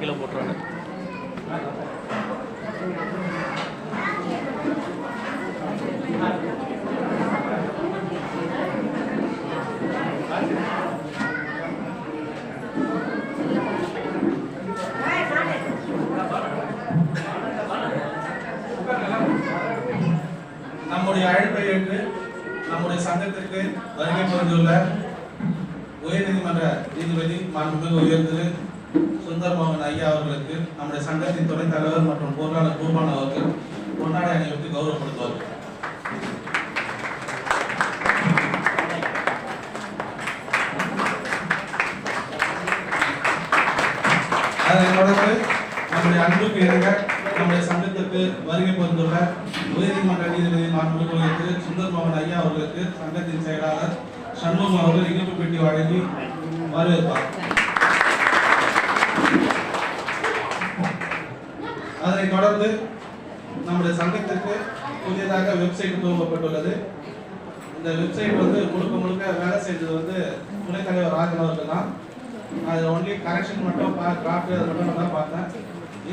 கீழே போட்டுருவாங்க நம்முடைய அழைப்பை ஏற்று நம்முடைய சங்கத்திற்கு வருகை புரிந்துள்ள உயர்நீதிமன்ற நீதிபதி மாண்புமிகு உயர் திரு ஐயா அவர்களுக்கு நம்முடைய சங்கத்தின் துணைத் தலைவர் மற்றும் பொருளாளர் பூபான் அவர்கள் பொன்னாடை அணிவித்து கௌரவப்படுத்துவார்கள் அதனைத் தொடர்ந்து நம்முடைய அன்புக்கு இறங்க நம்முடைய சங்கத்திற்கு வருகை பொருந்துள்ள உயர்நீதிமன்ற நீதிபதி மாண்புமிகு உயர் ஐயா அவர்களுக்கு சங்கத்தின் செயலாளர் சண்முகம் அவர்கள் இனிப்பு பெட்டி வழங்கி வரவேற்பார். அதனைத் தொடர்ந்து நம்முடைய சங்கத்திற்கு புதியதாக வெப்சைட் துவங்கப்பட்டுள்ளது. இந்த வெப்சைட் வந்து முழுக்க முழுக்க வேலை செய்தது வந்து துணைத் தலைவர் ராஜன் அவர்கள் தான் அது ஒன்லி கரெக்ஷன் மட்டும் டிராஃப்ட் அது மட்டும் நான் தான் பார்த்தேன்.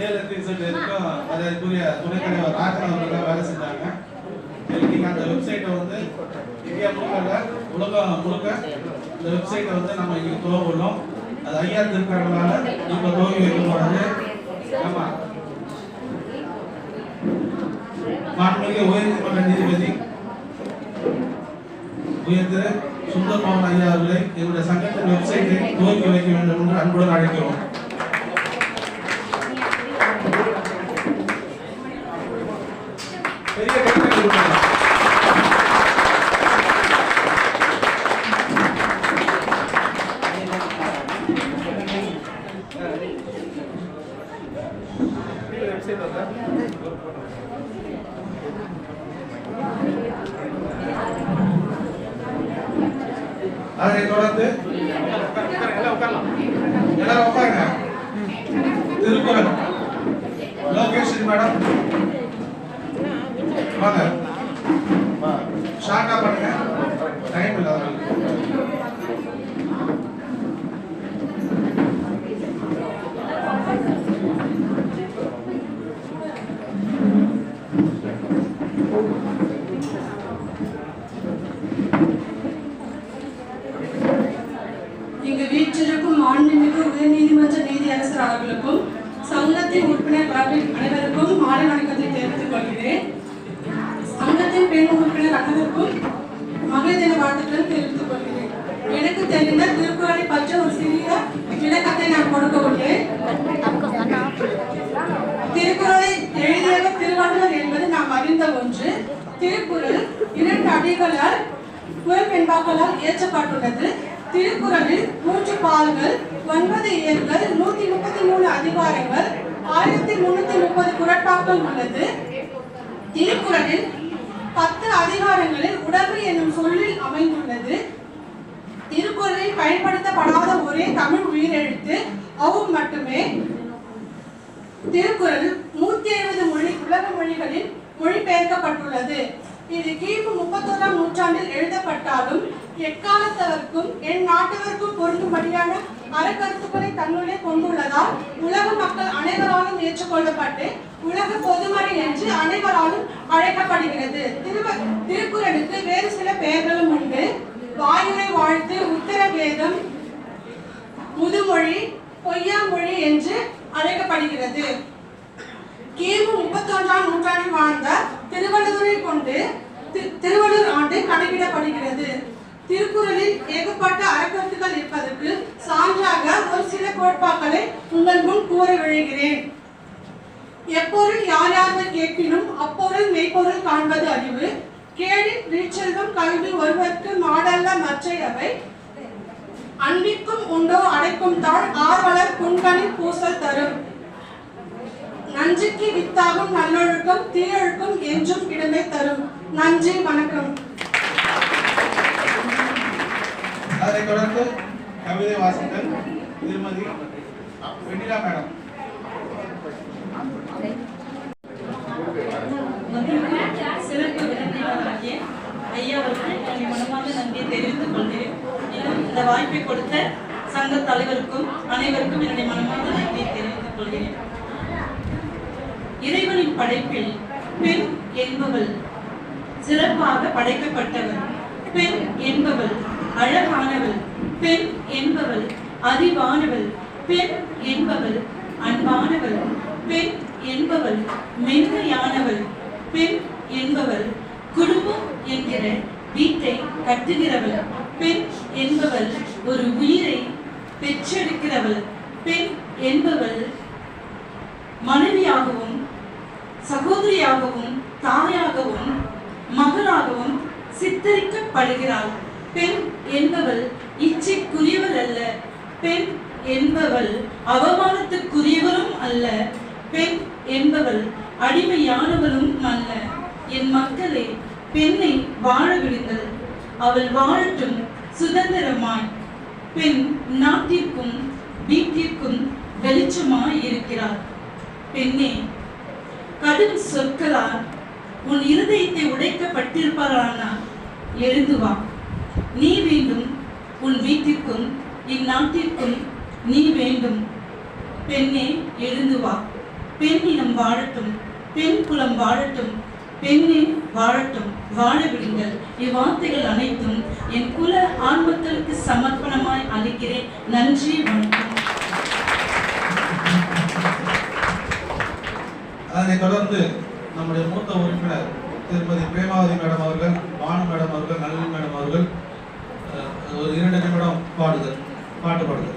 ஏழு ரிசல்ட் வரைக்கும் அதற்குரிய துணைத் தலைவர் ராஜன் அவர்கள் தான் வேலை செஞ்சாங்க. நீங்கள் அந்த வெப்சைட்டை வந்து இந்தியா முழுக்க உலகம் முழுக்க இந்த வெப்சைட்டை வந்து நம்ம இங்கே துவங்குள்ளோம் அது ஐயா திருக்கடலால இப்போ துவங்கி வைக்கப்படுது ஆமாம் மாண்புமிகு உயர்நீதிமன்ற நீதிபதி உயர் திரு சுந்தர் மோகன் ஐயா அவர்களை என்னுடைய சங்கத்தின் வெப்சைட்டை துவக்கி வைக்க வேண்டும் என்று அன்புடன் அழைக்கிறோம். இங்கு வீற்றிருக்கும் மாண்புமிகு உயர்நீதிமன்ற நீதியரசர் அவர்களுக்கும் சங்கத்தின் உறுப்பினர் அனைவருக்கும் மாலை வணக்கத்தை தெரிவித்துக் கொள்கிறேன். சங்கத்தின் பெண் உறுப்பினர் அனைவருக்கும் மகளிர் தின வாழ்த்துக்கள் தெரிவித்துக் கொள்கிறேன். எனக்கு தெரிந்த திருக்குறளை பற்றி ஒரு சிறிய விளக்கத்தை நான் கொடுக்க உள்ளேன் திருக்குறளை எழுதியவர் திருவள்ளுவர் என்பது நாம் அறிந்த ஒன்று. திருக்குறள் இரண்டு அடிகளால் குரல் பெண்பாக்களால் இயற்றப்பட்டுள்ளது திருக்குறளில் மூன்று பால்கள் ஒன்பது இயல்கள் நூத்தி முப்பத்தி மூணு அதிகாரங்கள் ஆயிரத்தி முன்னூத்தி முப்பது குரட்பாக்கள் உள்ளது. திருக்குறளில் பத்து அதிகாரங்களில் உடம்பு என்னும் சொல்லில் அமைந்துள்ளது. திருக்குறளில் பயன்படுத்தப்படாத ஒரே தமிழ் உயிரெழுத்து அவும் மட்டுமே. திருக்குறள் நூத்தி எழுபது மொழி உலக மொழிகளில் மொழிபெயர்க்கப்பட்டுள்ளது. இது கிமு முப்பத்தோராம் நூற்றாண்டில் எழுதப்பட்டாலும் எக்காலத்தவர்க்கும் என் நாட்டவர்க்கும் பொருந்தும்படியான அறக்கருத்துக்களை தன்னுள்ளே கொண்டுள்ளதால் உலக மக்கள் அனைவராலும் ஏற்றுக்கொள்ளப்பட்டு உலக பொதுமறை என்று அனைவராலும் அழைக்கப்படுகிறது. திருக்குறளுக்கு வேறு சில பெயர்களும் உண்டு. வாயுரை வாழ்த்து உத்தர வேதம் முதுமொழி பொய்யாமொழி என்று அழைக்கப்படுகிறது கிமு முப்பத்தொன்றாம் நூற்றாண்டில் வாழ்ந்த திருவள்ளுவரை கொண்டு தி- திருவள்ளுவர் ஆண்டு கணக்கிடப்படுகிறது திருக்குறளில் ஏகப்பட்ட அறக்கருத்துக்கள் இருப்பதற்கு சான்றாக ஒரு சில கோட்பாக்களை உங்கள் முன் கூற விழுகிறேன். எப்பொருள் யார் யார்கள் கேட்பினும் அப்பொருள் மெய்ப்பொருள் காண்பது அறிவு. கேடின் வீச்செல்வம் கல்வி ஒருவருக்கு மற்ற அவை. அன்பிக்கும் உண்டோ அடைக்கும் தாழ் ஆர்வலர் புண்கணி பூசல் தரும். நஞ்சுக்கு வித்தாகும் நல்லொழுக்கம் தீயொழுக்கம் என்றும் இடமே தரும். நன்றி வணக்கம். அதனைத் தொடர்ந்து கவிதை வாசித்தல். திருமதி வெண்ணிலா மேடம். சிறப்பு விருந்தினராகிய என் மனமார்ந்த நன்றியை தெரிவித்துக் கொள்கிறேன் இந்த வாய்ப்பை கொடுத்த சங்க தலைவருக்கும் அனைவருக்கும் என்னுடைய மனமார்ந்த நன்றியை தெரிவித்துக் கொள்கிறேன் இறைவனின் படைப்பில் பெண் என்பவள் சிறப்பாக படைக்கப்பட்டவள். பெண் என்பவள் அழகானவள். பெண் என்பவள் அறிவானவள் பெண் என்பவள் அன்பானவள் பெண் என்பவள் மென்மையானவள் பெண் என்பவள் குடும்பம் என்கிற வீட்டை கட்டுகிறவள் பெண் என்பவள் ஒரு உயிரை பெற்றெடுக்கிறவள் பெண் என்பவள் மனைவியாகவும் சகோதரியாகவும் தாயாகவும் மகளாகவும் சித்தரிக்கப்படுகிறாள். பெண் என்பவள் இச்சைக்குரியவள் அல்ல. பெண் என்பவள் அவமானத்துக்குரியவளும் அல்ல. பெண் என்பவள் அடிமையானவளும் அல்ல. என் மக்களே பெண்ணை வாழ விடுங்கள். அவள் வாழட்டும் சுதந்திரமாய். பெண் நாட்டிற்கும் வீட்டிற்கும் வெளிச்சமாய் இருக்கிறார் பெண்ணே கடும் சொற்களால் உன் இருதயத்தை உடைக்கப்பட்டிருப்பாரானால் எழுந்து வா. நீ வேண்டும் உன் வீட்டிற்கும் இந்நாட்டிற்கும் நீ வேண்டும். பெண்ணே எழுந்து வா. பெண் இனம் வாழட்டும். பெண் குலம் வாழட்டும். பெண்ணே வாழட்டும். வாழ விடுங்கள். இவ்வார்த்தைகள் அனைத்தும் என் குல ஆன்மத்தலுக்கு சமர்ப்பணமாய் அளிக்கிறேன். நன்றி வணக்கம். அதனைத் தொடர்ந்து நம்முடைய மூத்த உறுப்பினர் திருமதி பிரேமாவதி மேடம் அவர்கள் பானு மேடம் அவர்கள் நளினி மேடம் அவர்கள் ஒரு இரண்டு நிமிடம் பாடுதல் பாட்டு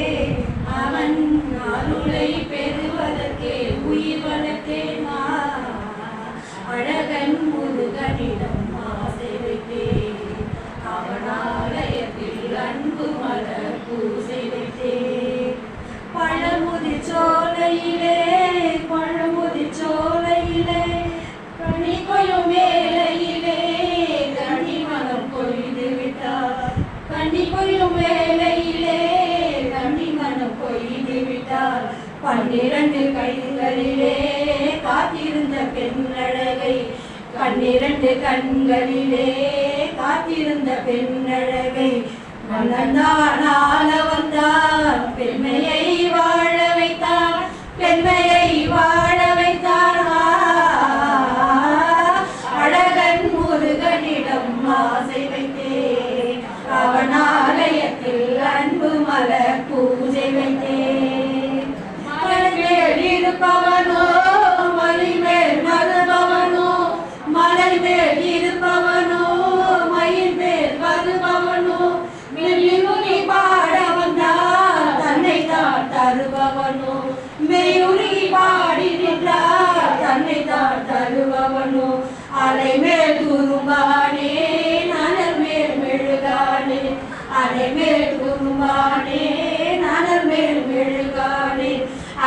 பன்னிரண்டு கைகளிலே காத்திருந்த பெண்ணழகை பன்னிரண்டு கண்களிலே காத்திருந்த பெண்ணழகை மன்னன் ஆள வந்தான் பெண்மையை வாழ வைத்தார் பெண்மையை வாழ வைத்தார் அழகன் முருகனிடம் ஆசை வைத்தேன் அவன் ஆலயத்தில் அன்பு மலர் பூஜை வைத்தேன். பாடி நின்றார் தன்னை தான் தருபவனோ அலை மேல் துரும்பானே நனல் மேல் மெழுகானே. அலை மேல் துரும்பானே நனல் மேல் மெழுகானே.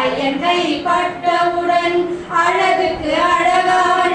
ஐயன் கை பட்டவுடன் அழகுக்கு அழகான